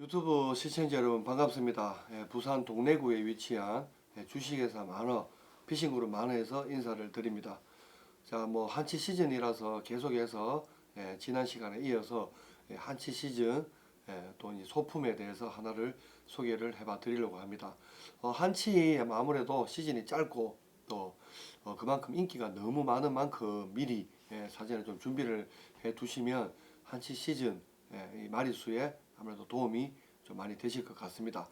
유튜브 시청자 여러분 반갑습니다. 예, 부산 동래구에 위치한 예, 주식회사 만어 피싱그룹 만어에서 인사를 드립니다. 자, 뭐 한치 시즌이라서 계속해서 예, 지난 시간에 이어서 예, 한치 시즌 예, 또 소품에 대해서 하나를 소개를 해봐 드리려고 합니다. 어, 한치 아무래도 시즌이 짧고 또 어, 그만큼 인기가 너무 많은 만큼 미리 예, 사전에 좀 준비를 해 두시면 한치 시즌 예, 이 마리수에 아무래도 도움이 좀 많이 되실 것 같습니다.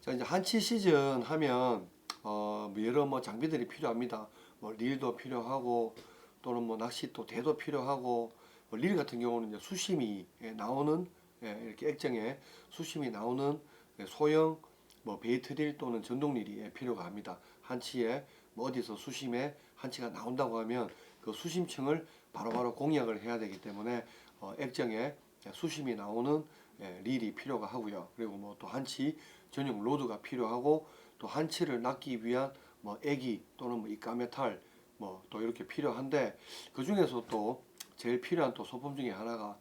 자 이제 한치 시즌 하면 어, 뭐 여러 뭐 장비들이 필요합니다. 뭐 릴도 필요하고 또는 뭐 낚시 또 대도 필요하고 뭐 릴 같은 경우는 이제 수심이 예, 나오는 예, 이렇게 액정에 수심이 나오는 예, 소형 뭐 베이트릴 또는 전동릴이 예, 필요가 합니다. 한치에 뭐 어디서 수심에 한치가 나온다고 하면 그 수심층을 바로바로 공략을 해야 되기 때문에 어, 액정에 수심이 나오는 예, 릴이 필요가 하고요. 그리고 뭐 또 한치 전용 로드가 필요하고 또 한치를 낚기 위한 뭐 애기 또는 뭐 이까메탈 뭐 또 이렇게 필요한데 그 중에서 또 제일 필요한 또 소품 중에 하나가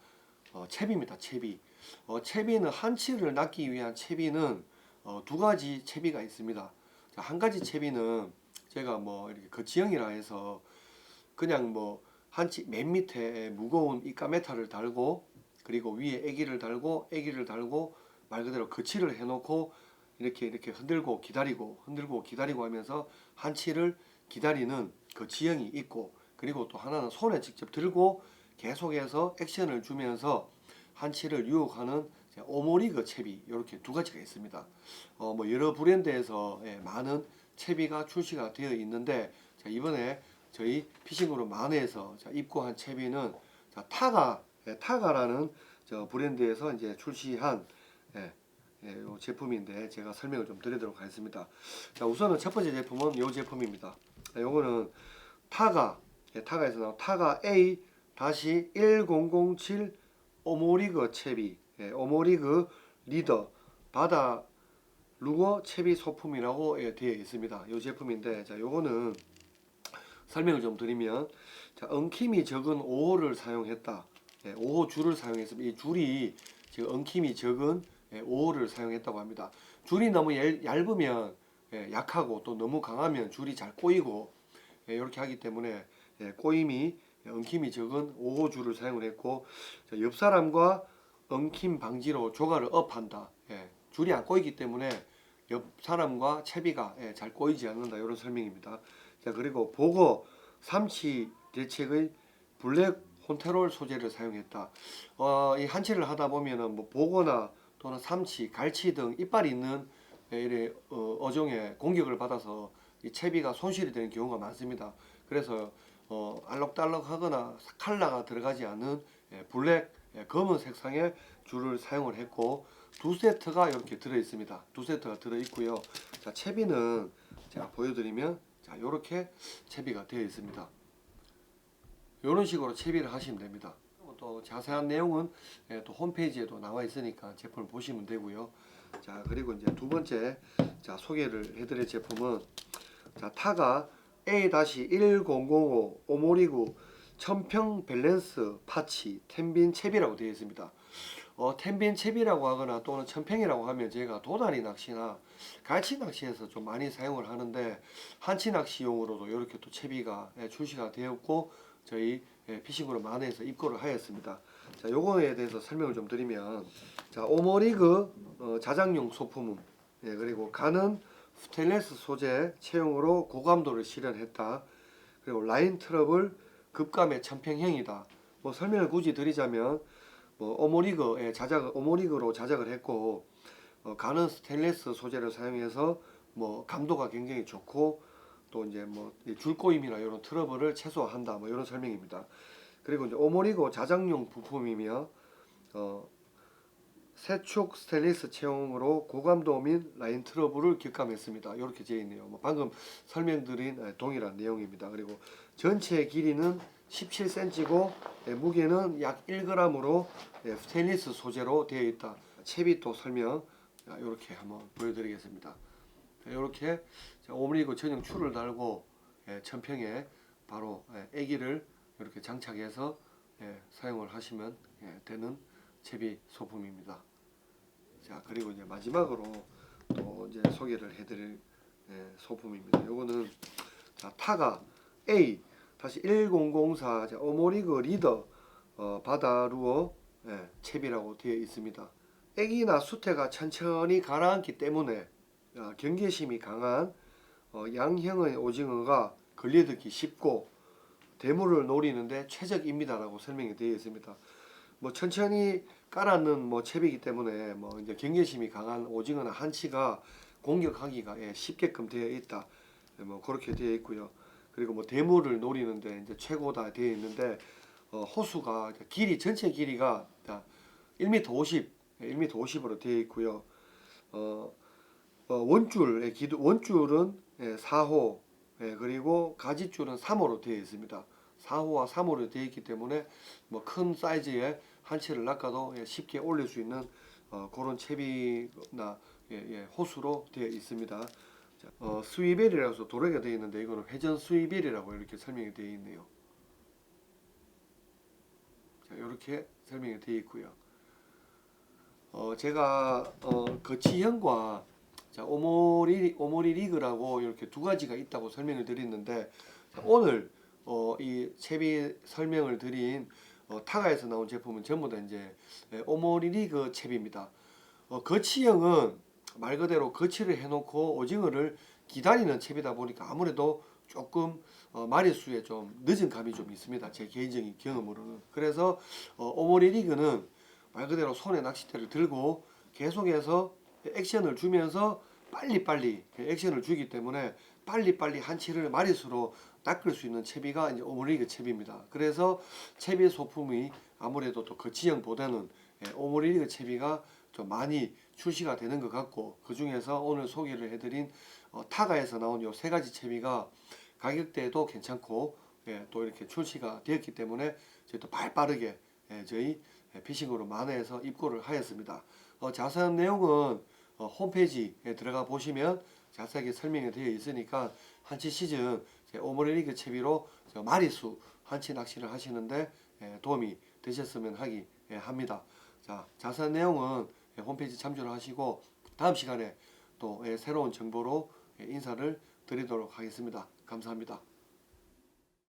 어, 채비입니다. 채비. 어, 채비는 한치를 낚기 위한 채비는 어, 두 가지 채비가 있습니다. 자, 한 가지 채비는 제가 뭐 이렇게 거치형이라 해서 그냥 뭐 한치 맨 밑에 무거운 이까메탈을 달고 그리고 위에 애기를 달고 애기를 달고 말 그대로 거치를 해놓고 이렇게 이렇게 흔들고 기다리고 흔들고 기다리고 하면서 한치를 기다리는 그 지형이 있고 그리고 또 하나는 손에 직접 들고 계속해서 액션을 주면서 한치를 유혹하는 오모리그 채비 이렇게 두 가지가 있습니다. 어 뭐 여러 브랜드에서 예, 많은 채비가 출시가 되어 있는데 자, 이번에 저희 피싱그룹 만회에서 자, 입고한 채비는 자, 타가 예, 타가라는 저 브랜드에서 이제 출시한 예, 예, 요 제품인데 제가 설명을 좀 드리도록 하겠습니다. 자, 우선은 첫 번째 제품은 요 제품입니다. 자, 요거는 타가 예, 타가에서 나온 타가 A 다시 1007 오모리그 채비 예, 오모리그 리더 바다 루거 채비 소품이라고 예, 되어 있습니다. 요 제품인데 자 요거는 설명을 좀 드리면 자 엉킴이 적은 5호를 사용했다. 예, 5호 줄을 사용했습니다. 이 줄이 지금 엉킴이 적은 예, 5호를 사용했다고 합니다. 줄이 너무 얇, 얇으면 예, 약하고 또 너무 강하면 줄이 잘 꼬이고 예, 이렇게 하기 때문에 예, 꼬임이 예, 엉킴이 적은 5호 줄을 사용을 했고 자, 옆 사람과 엉킴 방지로 조가를 업한다. 예, 줄이 안 꼬이기 때문에 옆 사람과 채비가 예, 잘 꼬이지 않는다 이런 설명입니다. 자 그리고 보고 삼치 대책의 블랙 혼테롤 소재를 사용했다. 어, 이 한치를 하다 보면은 뭐 보거나 또는 삼치, 갈치 등 이빨이 있는 예, 이래 어, 어종에 공격을 받아서 이 채비가 손실이 되는 경우가 많습니다. 그래서 어, 알록달록하거나 칼라가 들어가지 않은 예, 블랙 예, 검은 색상의 줄을 사용을 했고 두 세트가 이렇게 들어 있습니다. 두 세트가 들어 있고요. 자 채비는 제가 보여드리면 자 이렇게 채비가 되어 있습니다. 이런 식으로 채비를 하시면 됩니다. 또 자세한 내용은 예, 또 홈페이지에도 나와 있으니까 제품을 보시면 되고요. 자 그리고 이제 두 번째 자 소개를 해드릴 제품은 자 타가 A-1005 오모리구 천평 밸런스 파치 텐빈 채비라고 되어 있습니다. 어, 텐빈 채비라고 하거나 또는 천평이라고 하면 제가 도다리 낚시나 갈치 낚시에서 좀 많이 사용을 하는데 한치 낚시용으로도 이렇게 또 채비가 예, 출시가 되었고 저희 예, 피싱으로 만회해서 입고를 하였습니다. 자, 요거에 대해서 설명을 좀 드리면 자, 오모리그 어, 자장용 소품 예, 그리고 가는 스테인레스 소재 채용으로 고감도를 실현했다. 그리고 라인 트러블 급감의 천평형이다. 뭐 설명을 굳이 드리자면 뭐 오모리그의 자작 오모리그로 자작을 했고 어, 가는 스테인레스 소재를 사용해서 뭐 감도가 굉장히 좋고 또 이제 뭐이 줄꼬임이나 이런 트러블을 최소화한다. 뭐 이런 설명입니다. 그리고 이제 오모리그 자작용 부품이며 어 세축 스테인리스 채용으로 고감도 및 라인 트러블을 격감했습니다. 이렇게 되어 있네요. 뭐 방금 설명드린 에, 동일한 내용입니다. 그리고 전체 길이는 17cm고 무게는 약 1g으로 스테인리스 소재로 되어 있다. 채비 또 설명 이렇게 한번 보여드리겠습니다. 이렇게 오므리고 전용 줄을 달고 예, 천평에 바로 예, 애기를 이렇게 장착해서 예, 사용을 하시면 예, 되는 채비 소품입니다. 자 그리고 이제 마지막으로 또 이제 소개를 해드릴 예, 소품입니다. 요거는 자 타가 A 다시 1004 자, 오모리그 리더 어, 바다루어 예, 챕이라고 되어 있습니다. 애기나 수태가 천천히 가라앉기 때문에 어, 경계심이 강한 어, 양형의 오징어가 걸려들기 쉽고 대물을 노리는데 최적입니다라고 설명이 되어 있습니다. 뭐 천천히 깔아는 뭐 챕이기 때문에 뭐 이제 경계심이 강한 오징어나 한치가 공격하기가 예, 쉽게끔 되어 있다. 예, 뭐 그렇게 되어 있고요. 그리고 뭐 대물을 노리는데 이제 최고다 되어 있는데 어, 호수가 길이 전체 길이가 자, 1m 50, 예, 1m 50으로 되어 있고요. 어, 어, 원줄의 기도 원줄은 예, 4호 예, 그리고 가지줄은 3호로 되어 있습니다. 4호와 3호로 되어 있기 때문에 뭐 큰 사이즈의 한치를 낚아도 예, 쉽게 올릴 수 있는 어, 그런 채비나 예, 예, 호수로 되어 있습니다. 자, 어, 스위벨이라서 도래가 되어 있는데 이거는 회전 스위벨이라고 이렇게 설명이 되어 있네요. 자, 이렇게 설명이 되어 있고요. 어, 제가 어, 거치형과 자, 오모리 오모리 리그라고 이렇게 두 가지가 있다고 설명을 드렸는데 자, 오늘 어, 이 채비 설명을 드린 어, 타가에서 나온 제품은 전부 다 이제 예, 오모리 리그 채비입니다. 어, 거치형은 말 그대로 거치를 해놓고 오징어를 기다리는 채비다 보니까 아무래도 조금 어, 마리수에 좀 늦은 감이 좀 있습니다. 제 개인적인 경험으로는. 그래서 어, 오모리 리그는 말 그대로 손에 낚싯대를 들고 계속해서 액션을 주면서 빨리빨리 액션을 주기 때문에 빨리빨리 한 치를 마리수로 낚을 수 있는 채비가 이제 오모리그 채비입니다. 그래서 채비 소품이 아무래도 또 거치형보다는 예, 오모리그 채비가 좀 많이 출시가 되는 것 같고 그 중에서 오늘 소개를 해드린 어, 타가에서 나온 요 세 가지 채비가 가격대도 괜찮고 예, 또 이렇게 출시가 되었기 때문에 저희 또 발빠르게 예, 저희 예, 피싱으로 만회해서 입고를 하였습니다. 어, 자세한 내용은 어, 홈페이지에 들어가 보시면 자세하게 설명이 되어 있으니까 한치 시즌 제 오모리리그 채비로 저 마리수 한치 낚시를 하시는데 예, 도움이 되셨으면 하기 예, 합니다. 자 자세한 내용은 예, 홈페이지 참조를 하시고 다음 시간에 또 예, 새로운 정보로 예, 인사를 드리도록 하겠습니다. 감사합니다.